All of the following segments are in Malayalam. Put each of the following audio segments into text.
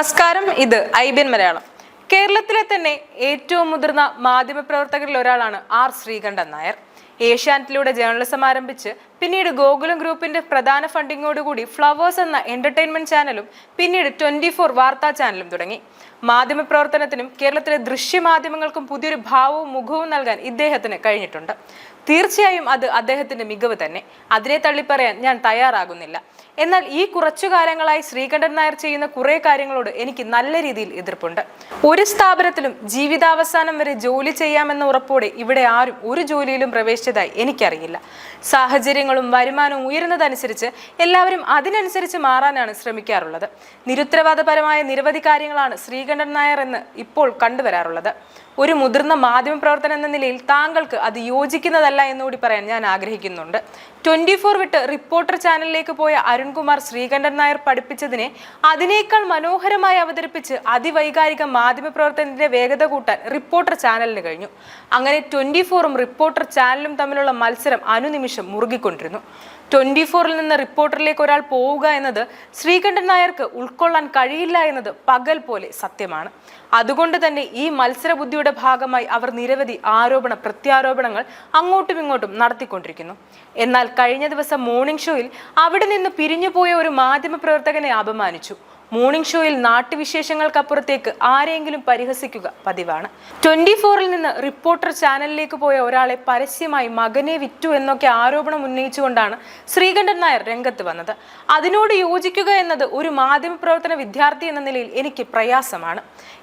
നമസ്കാരം ഇത് ഐ ബി എൻ മലയാളം. കേരളത്തിലെ തന്നെ ഏറ്റവും മുതിർന്ന മാധ്യമപ്രവർത്തകരിൽ ഒരാളാണ് ആർ ശ്രീകണ്ഠൻ നായർ. ഏഷ്യാനെറ്റിലൂടെ ജേർണലിസം ആരംഭിച്ച് പിന്നീട് ഗോകുലം ഗ്രൂപ്പിന്റെ പ്രധാന ഫണ്ടിങ്ങോടുകൂടി ഫ്ലവേഴ്സ് എന്ന എന്റർടൈൻമെന്റ് ചാനലും പിന്നീട് ട്വന്റി ഫോർ വാർത്താ ചാനലും തുടങ്ങി. മാധ്യമ മാധ്യമപ്രവർത്തനത്തിനും കേരളത്തിലെ ദൃശ്യമാധ്യമങ്ങൾക്കും പുതിയൊരു ഭാവവും മുഖവും നൽകാൻ ഇദ്ദേഹത്തിന് കഴിഞ്ഞിട്ടുണ്ട്. തീർച്ചയായും അത് അദ്ദേഹത്തിന്റെ മികവ് തന്നെ. അതിനെ തള്ളിപ്പറയാൻ ഞാൻ തയ്യാറാകുന്നില്ല. എന്നാൽ ഈ കുറച്ചു കാലങ്ങളായി ശ്രീകണ്ഠൻ നായർ ചെയ്യുന്ന കുറേ കാര്യങ്ങളോട് എനിക്ക് നല്ല രീതിയിൽ എതിർപ്പുണ്ട്. ഒരു സ്ഥാപനത്തിലും ജീവിതാവസാനം വരെ ജോലി ചെയ്യാമെന്ന ഉറപ്പോടെ ഇവിടെ ആരും ഒരു ജോലിയിലും പ്രവേശിച്ചതായി എനിക്കറിയില്ല. സാഹചര്യങ്ങളും വരുമാനവും ഉയരുന്നതനുസരിച്ച് എല്ലാവരും അതിനനുസരിച്ച് മാറാനാണ് ശ്രമിക്കാറുള്ളത്. നിരുത്തരവാദപരമായ നിരവധി കാര്യങ്ങളാണ് ശ്രീകണ്ഠൻ നായർ എന്ന് ഇപ്പോൾ കണ്ടുവരാറുള്ളത്. ഒരു മുതിർന്ന മാധ്യമപ്രവർത്തനം എന്ന നിലയിൽ താങ്കൾക്ക് അത് യോജിക്കുന്നതല്ല എന്നുകൂടി പറയാൻ ഞാൻ ആഗ്രഹിക്കുന്നുണ്ട്. ട്വന്റി ഫോർ വിട്ട് റിപ്പോർട്ടർ ചാനലിലേക്ക് പോയ അരുൺകുമാർ ശ്രീകണ്ഠൻ നായർ പഠിപ്പിച്ചതിനെ അതിനേക്കാൾ മനോഹരമായി അവതരിപ്പിച്ച് അതിവൈകാരിക മാധ്യമ മാധ്യമപ്രവർത്തനത്തിന്റെ വേഗത കൂട്ടാൻ റിപ്പോർട്ടർ ചാനലിന് കഴിഞ്ഞു. അങ്ങനെ ട്വന്റി ഫോറും റിപ്പോർട്ടർ ചാനലും തമ്മിലുള്ള മത്സരം അനുനിമിഷം മുറുകിക്കൊണ്ടിരുന്നു. ട്വന്റി ഫോറിൽ നിന്ന് റിപ്പോർട്ടറിലേക്ക് ഒരാൾ പോവുക എന്നത് ശ്രീകണ്ഠൻ നായർക്ക് ഉൾക്കൊള്ളാൻ കഴിയില്ല എന്നത് പകൽ പോലെ സത്യമാണ്. അതുകൊണ്ട് തന്നെ ഈ മത്സര ബുദ്ധിയുടെ ഭാഗമായി അവർ നിരവധി ആരോപണ പ്രത്യാരോപണങ്ങൾ അങ്ങോട്ടും ഇങ്ങോട്ടും നടത്തിക്കൊണ്ടിരിക്കുന്നു. എന്നാൽ കഴിഞ്ഞ ദിവസം മോർണിംഗ് ഷോയിൽ അവിടെ നിന്ന് പിരിഞ്ഞുപോയ ഒരു മാധ്യമപ്രവർത്തകനെ അപമാനിച്ചു. മോർണിംഗ് ഷോയിൽ നാട്ടുവിശേഷങ്ങൾക്കപ്പുറത്തേക്ക് ആരെങ്കിലും പരിഹസിക്കുക പതിവാണ്. ട്വന്റി ഫോറിൽ നിന്ന് റിപ്പോർട്ടർ ചാനലിലേക്ക് പോയ ഒരാളെ പരസ്യമായി മകനെ വിറ്റു എന്നൊക്കെ ആരോപണം ഉന്നയിച്ചുകൊണ്ടാണ് ശ്രീകണ്ഠൻ നായർ രംഗത്ത് വന്നത്. അതിനോട് യോജിക്കുക എന്നത് ഒരു മാധ്യമപ്രവർത്തന വിദ്യാർത്ഥി എന്ന നിലയിൽ എനിക്ക് പ്രയാസമാണ്.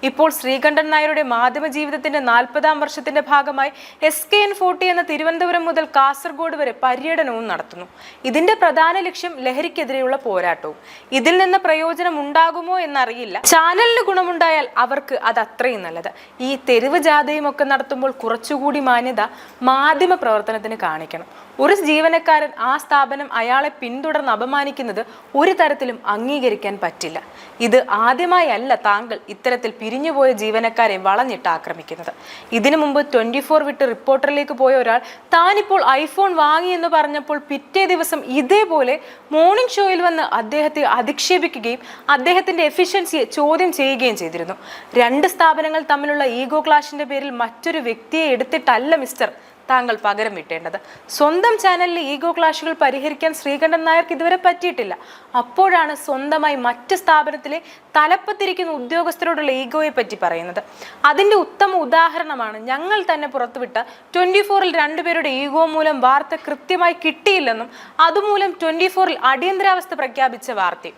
ഇപ്പോൾ ശ്രീകണ്ഠൻ നായരുടെ മാധ്യമ ജീവിതത്തിന്റെ നാൽപ്പതാം വർഷത്തിന്റെ ഭാഗമായി എസ് കെ എൻ ഫോർട്ടി എന്ന തിരുവനന്തപുരം മുതൽ കാസർഗോഡ് വരെ പര്യടനവും നടത്തുന്നു. ഇതിന്റെ പ്രധാന ലക്ഷ്യം ലഹരിക്കെതിരെയുള്ള പോരാട്ടവും. ഇതിൽ നിന്ന് പ്രയോജനം ഉണ്ടാകുമോ എന്നറിയില്ല. ചാനലിന് ഗുണമുണ്ടായാൽ അവർക്ക് അത് അത്രയും നല്ലത്. ഈ തെരുവ് ജാഥയും ഒക്കെ നടത്തുമ്പോൾ കുറച്ചുകൂടി മാന്യത മാധ്യമ പ്രവർത്തനത്തിന് കാണിക്കണം. ഒരു ജീവനക്കാരൻ ആ സ്ഥാപനം അയാളെ പിന്തുടർന്ന് അപമാനിക്കുന്നത് ഒരു തരത്തിലും അംഗീകരിക്കാൻ പറ്റില്ല. ഇത് ആദ്യമായി അല്ല താങ്കൾ ഇത്തരത്തിൽ പിരിഞ്ഞുപോയ ജീവനക്കാരെ വളഞ്ഞിട്ട് ആക്രമിക്കുന്നത്. ഇതിനു മുമ്പ് ട്വന്റി ഫോർ വിട്ട് റിപ്പോർട്ടറിലേക്ക് പോയ ഒരാൾ താനിപ്പോൾ ഐഫോൺ വാങ്ങി എന്ന് പറഞ്ഞപ്പോൾ പിറ്റേ ദിവസം ഇതേപോലെ മോർണിംഗ് ഷോയിൽ വന്ന് അദ്ദേഹത്തെ അധിക്ഷേപിക്കുകയും അദ്ദേഹത്തിന്റെ എഫിഷ്യൻസിയെ ചോദ്യം ചെയ്യുകയും ചെയ്തിരുന്നു. രണ്ട് സ്ഥാപനങ്ങൾ തമ്മിലുള്ള ഈഗോ ക്ലാഷിന്റെ പേരിൽ മറ്റൊരു വ്യക്തിയെ എടുത്തിട്ടല്ല മിസ്റ്റർ താങ്കൾ പകരം വിട്ടേണ്ടത്. സ്വന്തം ചാനലിലെ ഈഗോ ക്ലാഷുകൾ പരിഹരിക്കാൻ ശ്രീകണ്ഠൻ നായർക്ക് ഇതുവരെ പറ്റിയിട്ടില്ല. അപ്പോഴാണ് സ്വന്തമായി മറ്റ് സ്ഥാപനത്തിലെ തലപ്പത്തിരിക്കുന്ന ഉദ്യോഗസ്ഥരോടുള്ള ഈഗോയെ പറ്റി പറയുന്നത്. അതിന്റെ ഉത്തമ ഉദാഹരണമാണ് ഞങ്ങൾ തന്നെ പുറത്തുവിട്ട ട്വന്റി ഫോറിൽ രണ്ടുപേരുടെ ഈഗോ മൂലം വാർത്ത കൃത്യമായി കിട്ടിയില്ലെന്നും അതുമൂലം ട്വന്റി ഫോറിൽ അടിയന്തരാവസ്ഥ പ്രഖ്യാപിച്ച വാർത്തയും.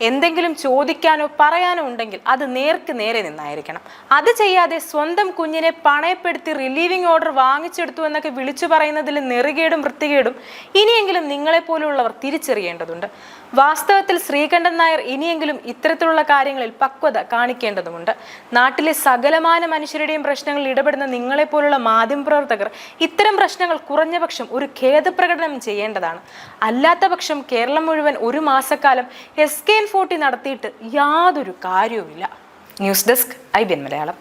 എന്തെങ്കിലും ചോദിക്കാനോ പറയാനോ ഉണ്ടെങ്കിൽ അത് നേർക്ക് നേരെ നിന്നായിരിക്കണം. അത് ചെയ്യാതെ സ്വന്തം കുഞ്ഞിനെ പണയപ്പെടുത്തി റിലീവിംഗ് ഓർഡർ വാങ്ങിച്ചെടുത്തു എന്നൊക്കെ വിളിച്ചു പറയുന്നതിൽ നെറുകേടും വൃത്തികേടും ഇനിയെങ്കിലും നിങ്ങളെപ്പോലുള്ളവർ തിരിച്ചറിയേണ്ടതുണ്ട്. വാസ്തവത്തിൽ ശ്രീകണ്ഠൻ നായർ ഇനിയെങ്കിലും ഇത്തരത്തിലുള്ള കാര്യങ്ങളിൽ പക്വത കാണിക്കേണ്ടതുണ്ട് നാട്ടിലെ സകലമാന മനുഷ്യരുടെയും പ്രശ്നങ്ങളിൽ ഇടപെടുന്ന നിങ്ങളെപ്പോലുള്ള മാധ്യമപ്രവർത്തകർ ഇത്തരം പ്രശ്നങ്ങൾ കുറഞ്ഞപക്ഷം ഒരു ഖേദപ്രകടനം ചെയ്യേണ്ടതാണ്. അല്ലാത്ത പക്ഷം കേരളം മുഴുവൻ ഒരു മാസക്കാലം എസ് കെ എൻ ഫോർട്ടി നടത്തിയിട്ട് യാതൊരു കാര്യവുമില്ല. News desk I B N Malayalam.